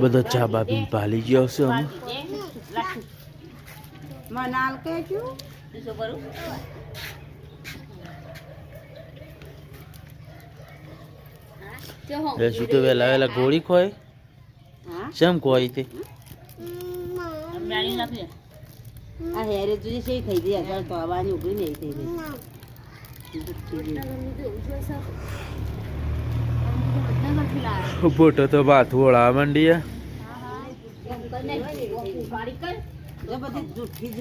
બધો ચા બા પાલી ગયો છે અમે મનાલ કે છું રેસી તો વેલા વેલા ગોળી ખોય? હા. શેમ ખોય તે? આ હેરે જોઈએ છે થઈ ગઈ આગળ તો આવવાની ઊભી નહીં થઈ ગઈ. ફોટો તો માથું ઓળા માંડી એ બધી જુઠ્ઠી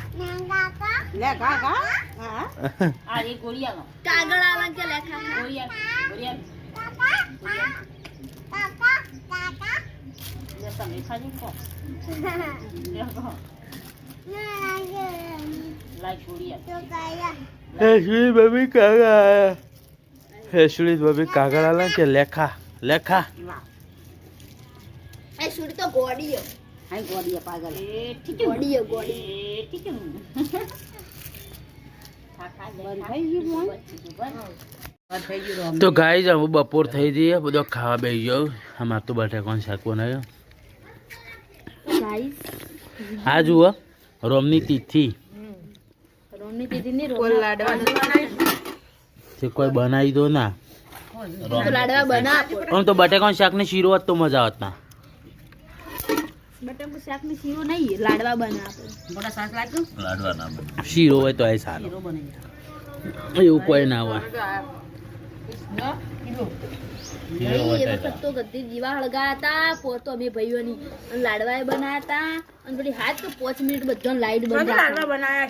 જ હેરે નીકળી જો જુઠ્ઠી જેવી થઈ ગઈ પછી તો એવી ઉકળી જો કાઢ દે ગોળી આથી આ પેલી એવી લાગે લે કા. કા હા કાગળ આવા કે લેખા હેસુડી બબી કાગળ આયા. હેસુડી બબી કાગળ આલા કે લેખા? લેખા? એ સુડી તો ગોડીયો હાઈ ગોડીએ પાગલ. ગોડીયો ગોડી બંધ થઈ ગયું તો ગાઈ જાવ બપોર થઈ જઈએ બધો ખાવા બે ગયો. અમારે તો બટાકાનું શાક બનાવ્યો. ગાઈસ આ જુઓ રોમની તિથિ. રોમની દીદી ની કોઈ તે કોઈ બનાવી દો ના. રોમ લાડવા તો બટાકાનું શાક ને શીરો હોત તો મજા આવત ના. બટાકુ શાકની શીરો નહીં લાડવા બનાવો. મોટા સાસ લાગ્યું શીરો હોય તો એ સારો. શીરો બની. એવું કોઈ ના હોય. ભાઈ તો ગદ્દી દીવા હળગા હતા પોર અમે ભાઈઓની. અને લાડવા બનાયા હતા. અને પેલી હાથ તો પાંચ મિનિટ બધા લાઈટ બંધ રાખો. બનાયા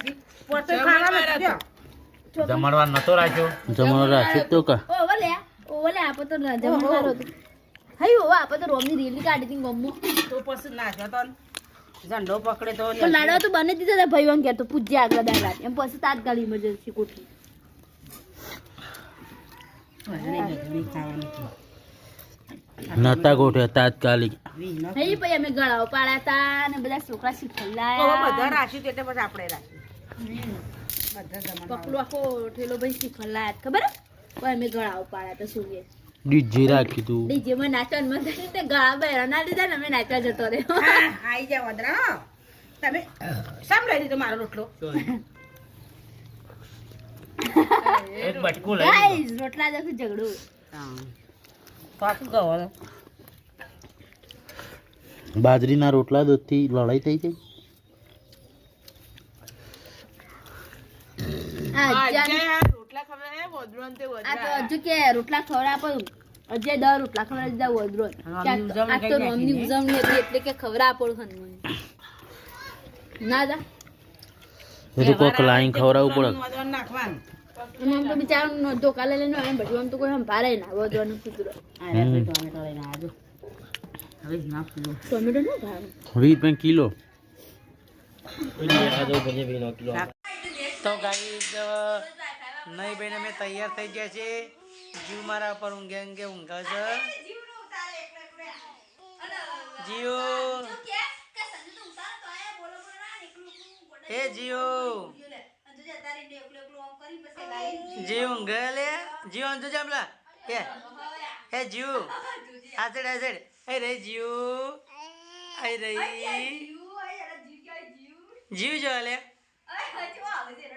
જમણવાર નતો રાખ્યો? જમણવાર રાખ્યો તો કા? ઓ ઓલે આપો તો હતું. હઈ ઓ આપો તો રોમની રેલી કાઢી હતી ગમો તો પછી નાખ્યો તો ને. ઝંડો પકડે તો પણ લાડવા તો બને દીધા હતા ભાઈઓ ઘેર તો પૂજ્યા આગળ દાળ રાત એમ પછી તાત્કાલિક ઇમરજન્સી કોઠી નતા ગોઠ્યા તાત્કાલિક. હઈ પછી અમે ગળાઓ પાડ્યા હતા બધા છોકરા શીખલાયા બધા રાખ્યું એટલે પછી આપણે રાખ્યું પકડો આખો ઠેલો ભાઈ શીખલાયા ખબર અમે ગળાઓ પાડ્યા હતા સૂર્ય ડીજે રાખ્યું તું ડીજે માં નાચવાનું મન થયું તે ગળા બહેરા ના લીધા ને અમે નાચવા જતો રહ્યો. આઈ જા વદરા તમે સાંભળી લઈ લીધો મારો રોટલો. એક બટકું ગાઈસ રોટલા જખું ઝઘડું. પાકું કહો બાજરીના રોટલા દૂધથી લડાઈ થઈ ગઈ આ અજ્જાને- રોટલા ખવડાવે વદરોન તે આ તો હજુ કે રોટલા ખવડાવ પણ અજય દર રોટલા ખવડાવી રોમની ઉજવણી આ તો રોમની ઉજવણી હતી એટલે કે ખવડાવ પડું હનુમાન ના જા. એ કોક લાઈન ખવડાવવું પડે. આમ તો બિચારો ધોકા લઈ લઈને આવે બધું આમ તો કોઈ સંભાળે ના વધવાનું કૂતરો. આ ટોમેટો લઈને આવજો. હવે જ નાખી ટોમેટો નો ભાવે? વીસ રૂપિયા કિલો. તો ગાઈ નહીં બેન અમે તૈયાર થઈ ગયા છે જીવ મારા પર ઊંઘે ઊંઘે ઊંઘે છે? જીઓ હે જીઓ જીવ. ઊંઘે લે? જીવ અંજુ જામલા એ હે. જીવ. આસેડ આસેડ. એ રે જીવ. આઈ રહી. જીવ. જો લે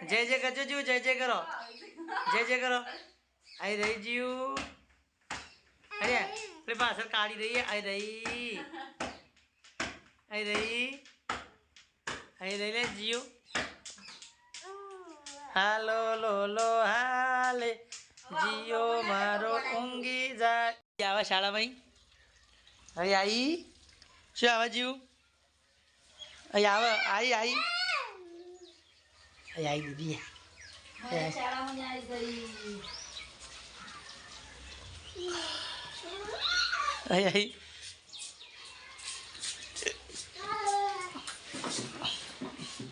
જય જય કરજો જીવ જય જય કરો. જય જય કરો. આઈ રહી જીવ અરે પેલી પાછળ કાઢી રહી આઈ રહી આઈ રહી આઈ રહી લે જીવ હાલો લો લો હાલે જીઓ મારો ઊંઘી જાય આવા શાળામાં હવે આઈ શું આવે જીવ અહીં આવે આઈ આઈ અહીં આઈ દીદી અહીં ay.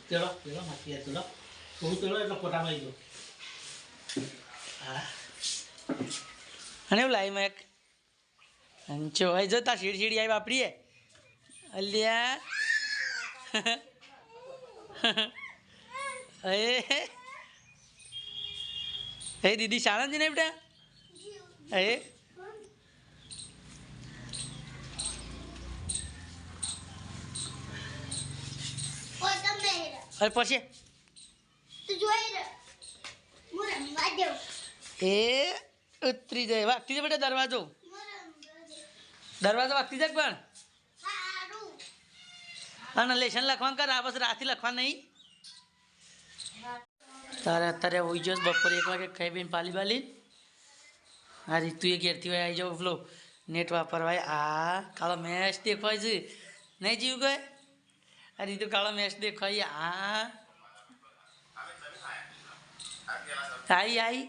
ચલો ચલો માસી ચલો. હું ચલો એટલે ફોટામાં આવી હા. અને એવું લાવી મેં એક. અંચો હોય જો તાર શીડ શીડી આવી વાપરીએ. અલ્યા. હે એ દીદી જ ને બેટા એ અરે પછી એ ઉતરી જાય વાગતી જાય બેટા દરવાજો. દરવાજો વાગતી જાય પણ? અને લેશન લખવાનું કર આ બસ રાતથી લખવા નહીં. તારે અત્યારે હોઈ જશ બપોરે એક વાગે ખાઈ બેન પાલી બાલી. આ એ ઘેરથી હોય આવી જાવ પેલો નેટ વાપરવાય. આ કાલો મેચ દેખવાય છે. નહીં જીવ ગયે? આ રીતુ કાળો મેચ દેખાય આ આઈ આઈ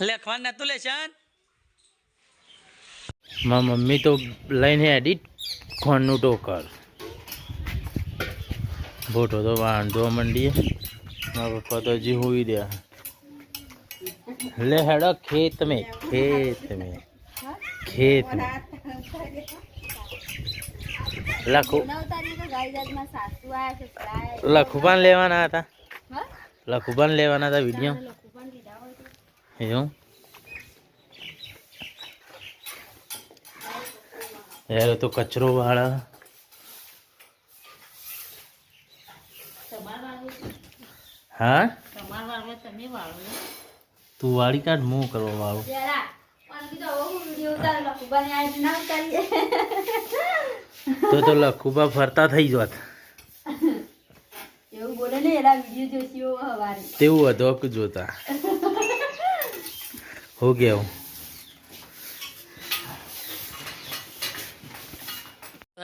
લખવાનું નતું લેશન મારી મમ્મી તો લઈને એડિટ ખોનનું ટોકર ભોટો તો વાંધો મંડીએ મારા પપ્પા તો હજી હોઈ રહ્યા લે खेत में खेत में खेत में લખુ. લખુપાન લેવાના હતા. હા લખુપાન લેવાના હતા વીડિયો. એવું? યાર, તો કચરો વાળા. હા? તું વાળી કાઢ મો કરવા વાળું. જરા પણ કીધું હવે હું વીડિયો ઉતાર લખું બને આ ના ઉતારીએ તો તો લખુબા ફરતા થઈ જાત. એવું બોલે ને એના વીડિયો જોશીઓ હવારે. તેવું અધોક જોતા. હો ગયા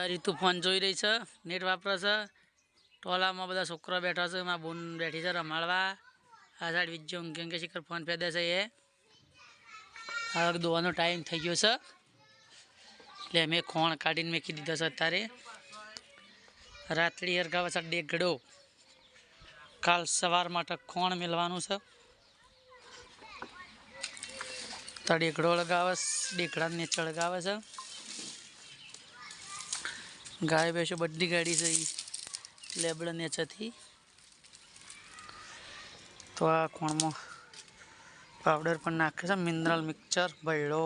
રીતુ ફોન જોઈ રહી છે નેટ વાપરે છે. ટોલામાં બધા છોકરા બેઠા છે એમાં બોન બેઠી છે રમાડવા. આ સાઈડ વિજ્જો કેમ કે શિખર ફોન પેદે છે. એ હવે દોવાનો ટાઈમ થઈ ગયો છે. એટલે મેં ખોણ કાઢીને મેકી દીધા છે અત્યારે. રાત્રિ હરગાવે છે ડેગડો કાલ સવાર માટે ખોણ મેળવાનું છે. તો ડેગડો લગાવે ડેગડાને ચળગાવે છે. ગાય ભેંસો બધી ગાડી છે લેબડા નેચાથી તો આ કોણમાં પાવડર પણ નાખે છે. મિનરલ મિક્સર ભૈળો,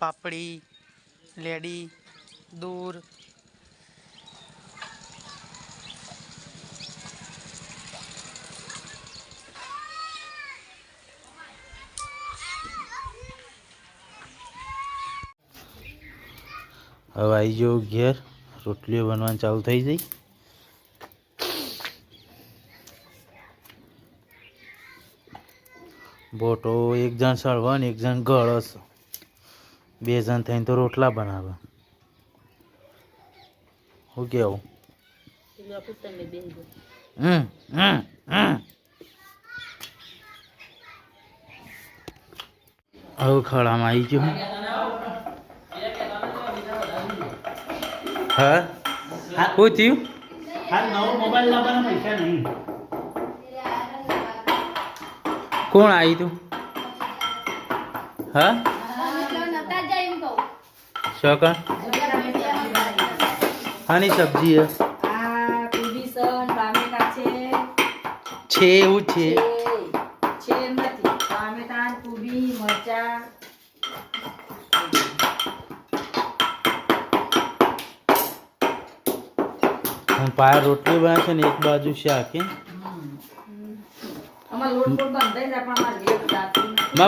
પાપડી, લેડી, દૂર. હવે આવી ગયો ઘેર. રોટલીઓ બનવાનું ચાલુ થઈ જઈ બોટો એક જણ સળવા ને એક જણ ગળસ બે જણ થઈને તો રોટલા બનાવે. હું કેવું? હવે ખળામાં આવી ગયો. હા? શું થયું? કોણ આવી તું? હા? શકન આની સબ્જી હે. છે એવું છે? હું પાર રોટલી બનાવે છે ને એક બાજુ શાક એમ અમાર લોટ પોટ બંધાઈ જાય પણ અમાર લેટ જાતું નથી. માં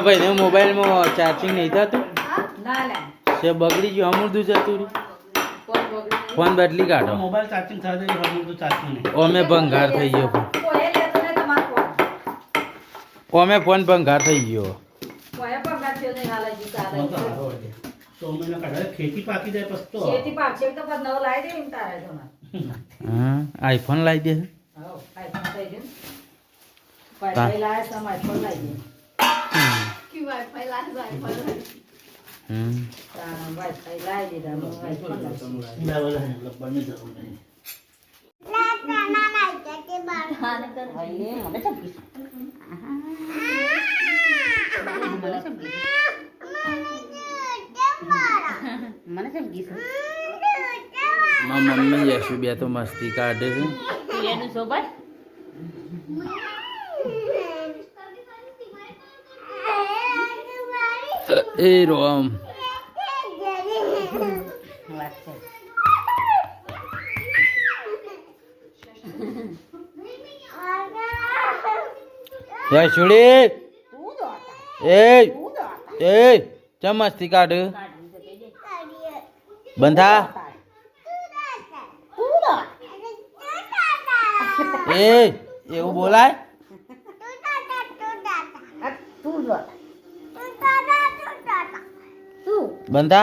ભાઈ ને મોબાઈલમાં ચાર્જિંગ નહીં થતું? ના લે છે બગડી ગયું અમૃતું જતું ફોન બદલી કાઢો. મોબાઈલ ચાર્જિંગ થાય છે ચાર્જિંગ નહીં. ઓમે ભંગાર થઈ ગયો. ઓમે ફોન. ભંગાર થઈ ગયો. આઈફોન પગાર થયો વાઈફાઈ લાયા તો વાઈફાઈ લાવી કી મમ્મી યશુ બે તો મસ્તી કાઢે છે એનું સોબત એ રોમ છોડી એ એ ચમચથી કાઢ બંધા એ એવું બોલાય बंदा